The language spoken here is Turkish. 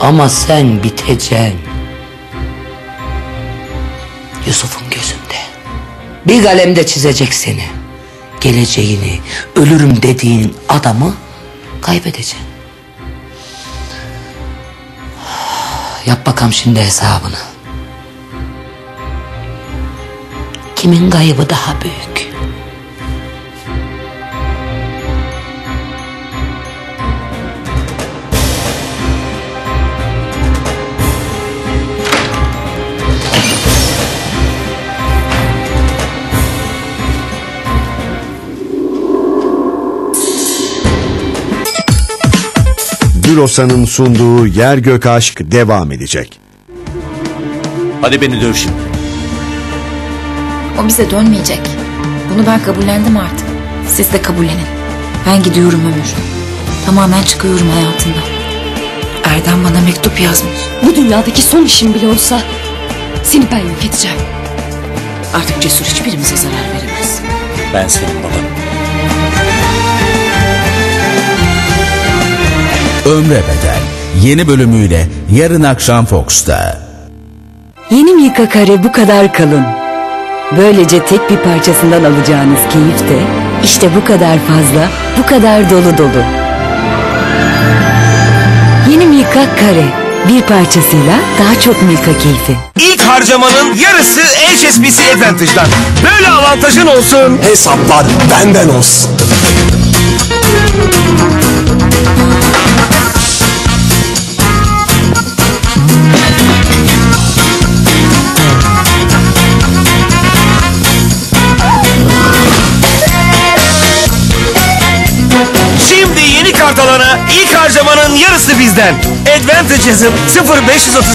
Ama sen biteceksin. Yusuf'un gözünde. Bir kalemde çizecek seni. Geleceğini, ölürüm dediğin adamı kaybedeceksin. Yap bakalım şimdi hesabını. Kimin kaybı daha büyük? Gülosa'nın sunduğu Yer Gök Aşk devam edecek. Hadi beni döv şimdi. O bize dönmeyecek. Bunu ben kabullendim artık. Siz de kabullenin. Ben gidiyorum Ömür. Tamamen çıkıyorum hayatından. Erdem bana mektup yazmış. Bu dünyadaki son işim bile olsa seni ben yok edeceğim. Artık cesur hiçbirimize zarar veremez. Ben senin babanım. Ömre Bedel yeni bölümüyle yarın akşam Fox'ta. Yeni Mika kare bu kadar kalın. Böylece tek bir parçasından alacağınız keyif de işte bu kadar fazla, bu kadar dolu dolu. Yeni Mika kare bir parçasıyla daha çok Milka keyfi. İlk harcamanın yarısı HSBC Advantage'dan. Böyle avantajın olsun. Hesaplar benden olsun. Şimdi yeni kart alana ilk harcamanın yarısı bizden. Advantage'ın 0530